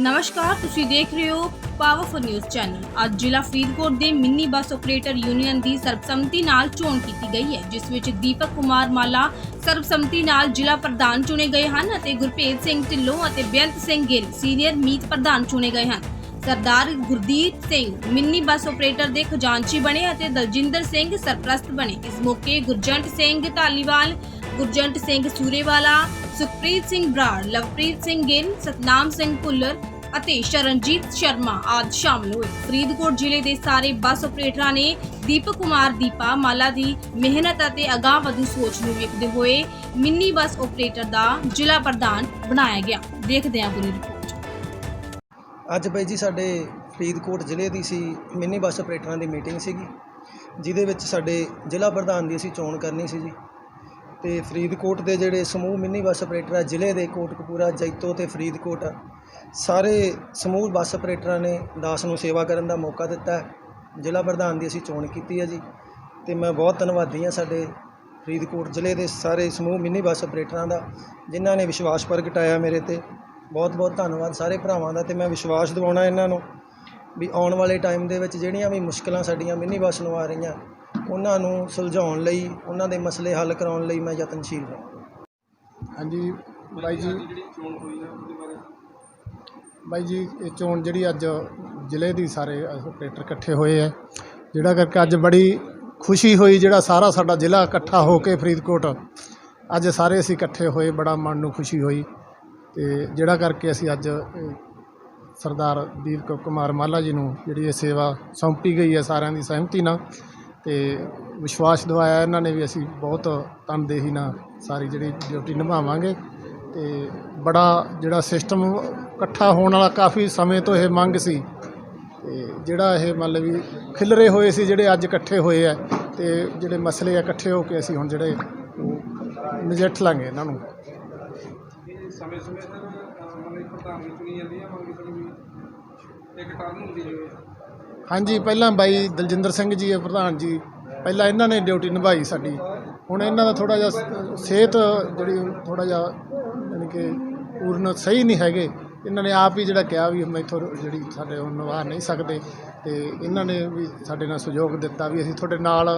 ਨਮਸਕਾਰ, ਤੁਸੀਂ ਦੇਖ ਰਹੇ ਹੋ ਪਾਵਰਫੁਲ ਨਿਊਜ਼ ਚੈਨਲ ਅੱਜ ਜ਼ਿਲ੍ਹਾ ਫਰੀਦਕੋਟ ਦੇ ਮਿੰਨੀ ਬੱਸ ਆਪਰੇਟਰ ਯੂਨੀਅਨ ਦੀ ਸਰਬਸੰਮਤੀ ਨਾਲ ਚੋਣ ਕੀਤੀ ਗਈ ਹੈ, ਜਿਸ ਵਿੱਚ ਦੀਪਕ ਕੁਮਾਰ ਮਾਲਾ ਸਰਬਸੰਮਤੀ ਨਾਲ ਜ਼ਿਲ੍ਹਾ ਪ੍ਰਧਾਨ ਚੁਣੇ ਗਏ ਹਨ ਅਤੇ ਗੁਰਪ੍ਰੀਤ ਸਿੰਘ ਢਿੱਲੋਂ ਅਤੇ ਬੇਅੰਤ ਸਿੰਘ ਗਿੱਲ ਸੀਨੀਅਰ ਮੀਤ ਪ੍ਰਧਾਨ ਚੁਣੇ ਗਏ ਹਨ। Sardar Gurdeep Singh mini bus operator ਦੇ ਖਜ਼ਾਨਚੀ ਬਣੇ ਅਤੇ ਦਲਜਿੰਦਰ ਸਿੰਘ ਸਰਪ੍ਰਸਤ ਬਣੇ। ਇਸ ਮੌਕੇ ਗੁਰਜੰਟ ਸਿੰਘ ਧਾਲੀਵਾਲ ਗੁਰਜੰਟ ਸਿੰਘ ਸੂਰੇਵਾਲਾ, ਸੁਖਪ੍ਰੀਤ ਸਿੰਘ ਬਰਾੜ, ਲਵਪ੍ਰੀਤ ਸਿੰਘ ਗਿੱਲ, ਸਤਨਾਮ ਸਿੰਘ ਭੁੱਲਰ ਅਤੇ ਸ਼ਰਨਜੀਤ ਸ਼ਰਮਾ ਆਦਿ ਸ਼ਾਮਲ ਹੋਏ। ਫਰੀਦਕੋਟ ਜ਼ਿਲ੍ਹੇ ਦੇ ਸਾਰੇ ਬੱਸ ਆਪਰੇਟਰਾਂ ਨੇ ਦੀਪਕ ਕੁਮਾਰ ਦੀਪਾ ਮਾਲਾ ਦੀ ਮਿਹਨਤ ਅਤੇ ਅਗਾਂਹਵਧੂ ਸੋਚ ਨੂੰ ਵੇਖਦੇ ਹੋਏ ਮਿੰਨੀ ਬੱਸ ਆਪਰੇਟਰ ਦਾ ਜ਼ਿਲ੍ਹਾ ਪ੍ਰਧਾਨ ਬਣਾਇਆ ਗਿਆ। ਦੇਖਦੇ ਹਾਂ ਪੂਰੀ ਰਿਪੋਰਟ। ਅੱਜ ਬਾਈ ਜੀ ਸਾਡੇ ਫਰੀਦਕੋਟ ਜ਼ਿਲ੍ਹੇ ਦੀ ਸੀ ਮਿੰਨੀ ਬੱਸ ਆਪਰੇਟਰਾਂ ਦੀ ਮੀਟਿੰਗ ਸੀਗੀ, ਜਿਹਦੇ ਵਿੱਚ ਸਾਡੇ ਜ਼ਿਲ੍ਹਾ ਪ੍ਰਧਾਨ ਦੀ ਅਸੀਂ ਚੋਣ ਕਰਨੀ ਸੀ ਜੀ। ਤੇ ਫਰੀਦਕੋਟ ਦੇ ਜਿਹੜੇ ਸਮੂਹ ਮਿੰਨੀ ਬੱਸ ਆਪਰੇਟਰ ਆ, ਜ਼ਿਲ੍ਹੇ ਦੇ ਕੋਟਕਪੂਰਾ, ਜੈਤੋ ਤੇ ਫਰੀਦਕੋਟ ਸਾਰੇ ਸਮੂਹ ਬੱਸ ਆਪਰੇਟਰਾਂ ਨੇ ਦਾਸ ਨੂੰ ਸੇਵਾ ਕਰਨ ਦਾ ਮੌਕਾ ਦਿੱਤਾ ਹੈ। ਜ਼ਿਲ੍ਹਾ ਪ੍ਰਧਾਨ ਦੀ ਅਸੀਂ ਚੋਣ ਕੀਤੀ ਹੈ ਜੀ ਅਤੇ ਮੈਂ ਬਹੁਤ ਧੰਨਵਾਦੀ ਹਾਂ ਸਾਡੇ ਫਰੀਦਕੋਟ ਜ਼ਿਲ੍ਹੇ ਦੇ ਸਾਰੇ ਸਮੂਹ ਮਿੰਨੀ ਬੱਸ ਆਪਰੇਟਰਾਂ ਦਾ, ਜਿਨ੍ਹਾਂ ਨੇ ਵਿਸ਼ਵਾਸ ਪ੍ਰਗਟਾਇਆ ਮੇਰੇ ਤੇ। ਬਹੁਤ ਬਹੁਤ ਧੰਨਵਾਦ ਸਾਰੇ ਭਰਾਵਾਂ ਦਾ ਤੇ ਮੈਂ ਵਿਸ਼ਵਾਸ ਦਿਵਾਉਣਾ ਇਹਨਾਂ ਨੂੰ ਵੀ ਆਉਣ ਵਾਲੇ ਟਾਈਮ ਦੇ ਵਿੱਚ ਜਿਹੜੀਆਂ ਵੀ ਮੁਸ਼ਕਲਾਂ ਸਾਡੀਆਂ ਮਿੰਨੀ ਬੱਸ ਨੂੰ ਆ ਰਹੀਆਂ, ਉਹਨਾਂ ਨੂੰ ਸੁਲਝਾਉਣ ਲਈ, ਉਹਨਾਂ ਦੇ ਮਸਲੇ ਹੱਲ ਕਰਾਉਣ ਲਈ ਮੈਂ ਯਤਨਸ਼ੀਲ ਹਾਂ। ਹਾਂਜੀ, ਬਾਈ ਜੀ। ਬਾਈ ਜੀ, ਇਹ ਚੋਣ ਜਿਹੜੀ ਅੱਜ ਜ਼ਿਲ੍ਹੇ ਦੀ ਸਾਰੇ ਆਪਰੇਟਰ ਇਕੱਠੇ ਹੋਏ ਹੈ ਜਿਹੜਾ ਕਰਕੇ ਅੱਜ ਬੜੀ ਖੁਸ਼ੀ ਹੋਈ ਜਿਹੜਾ ਸਾਰਾ ਸਾਡਾ ਜ਼ਿਲ੍ਹਾ ਇਕੱਠਾ ਹੋ ਕੇ ਫਰੀਦਕੋਟ। ਅੱਜ ਸਾਰੇ ਅਸੀਂ ਇਕੱਠੇ ਹੋਏ, ਬੜਾ ਮਨ ਨੂੰ ਖੁਸ਼ੀ ਹੋਈ ਤੇ ਜਿਹੜਾ ਕਰਕੇ ਅਸੀਂ ਅੱਜ ਸਰਦਾਰ ਦੀਪ ਕੁਮਾਰ ਮਾਲਾ ਜੀ ਨੂੰ ਜਿਹੜੀ ਇਹ ਸੇਵਾ ਸੌਂਪੀ ਗਈ ਹੈ ਸਾਰਿਆਂ ਦੀ ਸਹਿਮਤੀ ਨਾਲ ਤੇ ਵਿਸ਼ਵਾਸ ਦਿਵਾਇਆ ਇਹਨਾਂ ਨੇ ਵੀ ਅਸੀਂ ਬਹੁਤ ਤਨਦੇਹੀ ਨਾਲ ਸਾਰੀ ਜਿਹੜੀ ਡਿਊਟੀ ਨਿਭਾਵਾਂਗੇ ਤੇ ਬੜਾ ਜਿਹੜਾ ਸਿਸਟਮ ਇਕੱਠਾ ਹੋਣ ਵਾਲਾ ਕਾਫੀ ਸਮੇਂ ਤੋਂ ਇਹ ਮੰਗ ਸੀ। ਤੇ ਜਿਹੜਾ ਇਹ ਮੰਨ ਲਓ ਵੀ ਖਿਲਰੇ ਹੋਏ ਸੀ, ਜਿਹੜੇ ਅੱਜ ਇਕੱਠੇ ਹੋਏ ਆ, ਤੇ ਜਿਹੜੇ ਮਸਲੇ ਆ ਇਕੱਠੇ ਹੋ ਕੇ ਅਸੀਂ ਹੁਣ ਜਿਹੜੇ ਉਹ ਨਜਿੱਠ ਲਾਂਗੇ ਇਹਨਾਂ ਨੂੰ। ਸਮੇਂ ਸਮੇਂ ਸਰ ਮਤਲਬ ਪ੍ਰਧਾਨ ਚੁਣੀ ਜਾਂਦੀ ਹੈ ਮੰਗ ਚਲੋ ਇੱਕ ਟਰਨ ਹੁੰਦੀ ਜਿਵੇਂ ਹਾਂਜੀ, ਪਹਿਲਾਂ ਬਾਈ ਦਲਜਿੰਦਰ ਸਿੰਘ ਜੀ ਹੈ ਪ੍ਰਧਾਨ ਜੀ। ਪਹਿਲਾਂ ਇਹਨਾਂ ਨੇ ਡਿਊਟੀ ਨਿਭਾਈ ਸਾਡੀ। ਹੁਣ ਇਹਨਾਂ ਦਾ ਥੋੜਾ ਜਿਹਾ ਸਿਹਤ ਜਿਹੜੀ ਥੋੜਾ ਜਿਹਾ ਯਾਨੀ ਕਿ ਪੂਰਨ ਸਹੀ ਨਹੀਂ ਹੈਗੇ। ਇਹਨਾਂ ਨੇ ਆਪ ਹੀ ਜਿਹੜਾ ਕਿਹਾ ਵੀ ਮੈਥੋਂ ਜਿਹੜੀ ਸਾਡੇ ਹੁਣ ਨਿਭਾ ਨਹੀਂ ਸਕਦੇ ਤੇ ਇਹਨਾਂ ਨੇ ਵੀ ਸਾਡੇ ਨਾਲ ਸਹਿਯੋਗ ਦਿੱਤਾ ਵੀ ਅਸੀਂ ਤੁਹਾਡੇ ਨਾਲ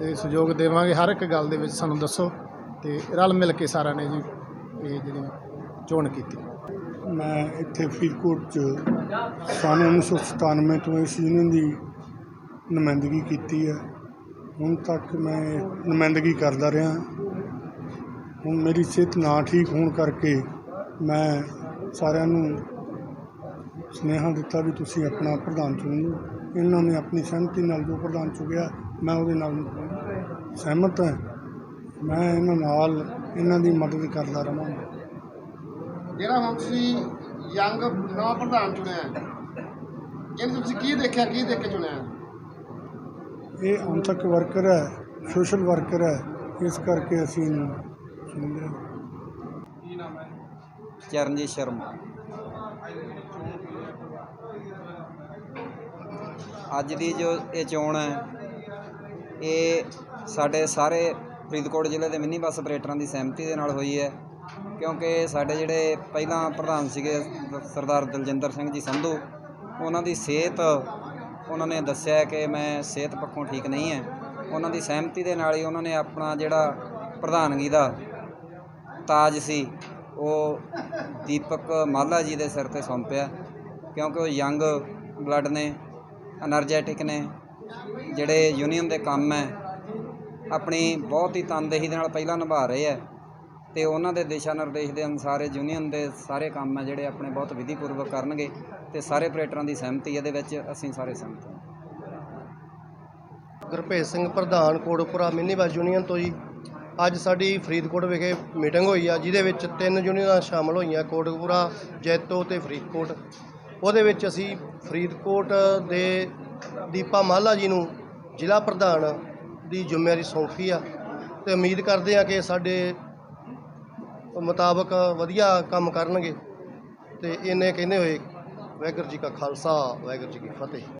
ਇਹ ਸਹਿਯੋਗ ਦੇਵਾਂਗੇ ਹਰ ਇੱਕ ਗੱਲ ਦੇ ਵਿੱਚ ਸਾਨੂੰ ਦੱਸੋ ਤੇ ਰਲ ਮਿਲ ਕੇ ਸਾਰਿਆਂ ਨੇ ਜੀ ਇਹ ਜਿਹੜੀ ਚੋਣ ਕੀਤੀ। ਮੈਂ ਇੱਥੇ ਫਰੀਦਕੋਟ 'ਚ ਸਨ 1997 ਤੋਂ ਇਸ ਯੂਨੀਅਨ ਦੀ ਨੁਮਾਇੰਦਗੀ ਕੀਤੀ ਹੈ। ਹੁਣ ਤੱਕ ਮੈਂ ਨੁਮਾਇੰਦਗੀ ਕਰਦਾ ਰਿਹਾ। ਹੁਣ ਮੇਰੀ ਸਿਹਤ ਨਾ ਠੀਕ ਹੋਣ ਕਰਕੇ ਮੈਂ ਸਾਰਿਆਂ ਨੂੰ ਸੁਨੇਹਾ ਦਿੱਤਾ ਵੀ ਤੁਸੀਂ ਆਪਣਾ ਪ੍ਰਧਾਨ ਚੁਣੋ। ਇਹਨਾਂ ਨੇ ਆਪਣੀ ਸਹਿਮਤੀ ਨਾਲ ਜੋ ਪ੍ਰਧਾਨ ਚੁਣਿਆ ਮੈਂ ਉਹਦੇ ਨਾਲ ਸਹਿਮਤ ਹਾਂ। ਮੈਂ ਇਹਨਾਂ ਨਾਲ ਇਹਨਾਂ ਦੀ ਮਦਦ ਕਰਦਾ ਰਹਾਂਗਾ ਜਿਹੜਾ ਹੁਣ ਤੁਸੀਂ ਯੰਗ ਨਵਾਂ ਪ੍ਰਧਾਨ ਚੁਣਿਆ ਹੈ, ਇਹਨੂੰ ਤੁਸੀਂ ਕੀ ਦੇਖਿਆ ਕੀ ਦੇਖ ਕੇ ਚੁਣਿਆ? ਇਹ ਹੁਣ ਤੱਕ ਵਰਕਰ ਹੈ ਸੋਸ਼ਲ ਵਰਕਰ ਹੈ ਇਸ ਕਰਕੇ ਅਸੀਂ ਇਹਨੂੰ ਚੁਣਿਆ ਚਰਨਜੀਤ ਸ਼ਰਮਾ। ਅੱਜ ਦੀ ਜੋ ਇਹ ਚੋਣ ਹੈ, ਇਹ ਸਾਡੇ ਸਾਰੇ ਫਰੀਦਕੋਟ ਜ਼ਿਲ੍ਹੇ ਦੇ ਮਿੰਨੀ ਬੱਸ ਆਪਰੇਟਰਾਂ ਦੀ ਸਹਿਮਤੀ ਦੇ ਨਾਲ ਹੋਈ ਹੈ, ਕਿਉਂਕਿ ਸਾਡੇ ਜਿਹੜੇ ਪਹਿਲਾਂ ਪ੍ਰਧਾਨ ਸੀਗੇ ਸਰਦਾਰ ਦਲਜਿੰਦਰ ਸਿੰਘ ਜੀ ਸੰਧੂ, ਉਹਨਾਂ ਦੀ ਸਿਹਤ, ਉਹਨਾਂ ਨੇ ਦੱਸਿਆ ਕਿ ਮੈਂ ਸਿਹਤ ਪੱਖੋਂ ਠੀਕ ਨਹੀਂ ਹੈ। ਉਹਨਾਂ ਦੀ ਸਹਿਮਤੀ ਦੇ ਨਾਲ ਹੀ ਉਹਨਾਂ ਨੇ ਆਪਣਾ ਜਿਹੜਾ ਪ੍ਰਧਾਨਗੀ ਦਾ ਤਾਜ ਸੀ ਉਹ ਦੀਪਕ ਮਾਲਾ ਜੀ ਦੇ ਸਿਰ ਤੇ ਸੌਂਪਿਆ ਕਿਉਂਕਿ ਉਹ ਯੰਗ ਬਲੱਡ ਨੇ એનર્ਜੈਟਿਕ ਨੇ, ਜਿਹੜੇ ਯੂਨੀਅਨ ਦੇ ਕੰਮ ਹੈ, ਆਪਣੀ ਬਹੁਤ ਹੀ ਤਨਦੇਹੀ ਦੇ ਨਾਲ ਪਹਿਲਾਂ ਨਿਭਾ ਰਹੇ ਹੈ ਤੇ ਉਹਨਾਂ ਦੇ ਦਿਸ਼ਾ ਨਿਰਦੇਸ਼ ਦੇ ਅਨੁਸਾਰ ਯੂਨੀਅਨ ਦੇ ਸਾਰੇ ਕੰਮ ਹੈ ਜਿਹੜੇ ਆਪਣੇ ਬਹੁਤ ਵਿਧੀ ਪੂਰਵਕ ਕਰਨਗੇ ਤੇ ਸਾਰੇ ਆਪਰੇਟਰਾਂ ਦੀ ਸਹਿਮਤੀ ਇਹਦੇ ਵਿੱਚ ਅਸੀਂ ਸਾਰੇ ਸਹਿਮਤ ਹਾਂ। ਗੁਰਪ੍ਰੀਤ ਸਿੰਘ ਪ੍ਰਧਾਨ ਕੋੜਪੁਰਾ ਮਿੰਨੀਬਸ ਯੂਨੀਅਨ ਤੋਂ ਜੀ। ਅੱਜ ਸਾਡੀ ਫਰੀਦਕੋਟ ਵਿਖੇ ਮੀਟਿੰਗ ਹੋਈ ਆ, ਜਿਹਦੇ ਵਿੱਚ ਤਿੰਨ ਯੂਨੀਅਨਾਂ ਸ਼ਾਮਲ ਹੋਈਆਂ, ਕੋਟਕਪੁਰਾ, ਜੈਤੋ ਤੇ ਫਰੀਦਕੋਟ। ਉਹਦੇ ਵਿੱਚ ਅਸੀਂ ਫਰੀਦਕੋਟ ਦੇ ਦੀਪਾ ਮਾਲਾ ਜੀ ਨੂੰ ਜ਼ਿਲ੍ਹਾ ਪ੍ਰਧਾਨ ਦੀ ਜ਼ਿੰਮੇਵਾਰੀ ਸੌਂਪੀ ਆ ਤੇ ਉਮੀਦ ਕਰਦੇ ਆ ਕਿ ਸਾਡੇ ਮੁਤਾਬਕ ਵਧੀਆ ਕੰਮ ਕਰਨਗੇ। ਤੇ ਇਹਨੇ ਕਹਿੰਦੇ ਹੋਏ, ਵਾਹਿਗੁਰੂ ਜੀ ਕਾ ਖਾਲਸਾ, ਵਾਹਿਗੁਰੂ ਜੀ ਕੀ ਫਤਿਹ।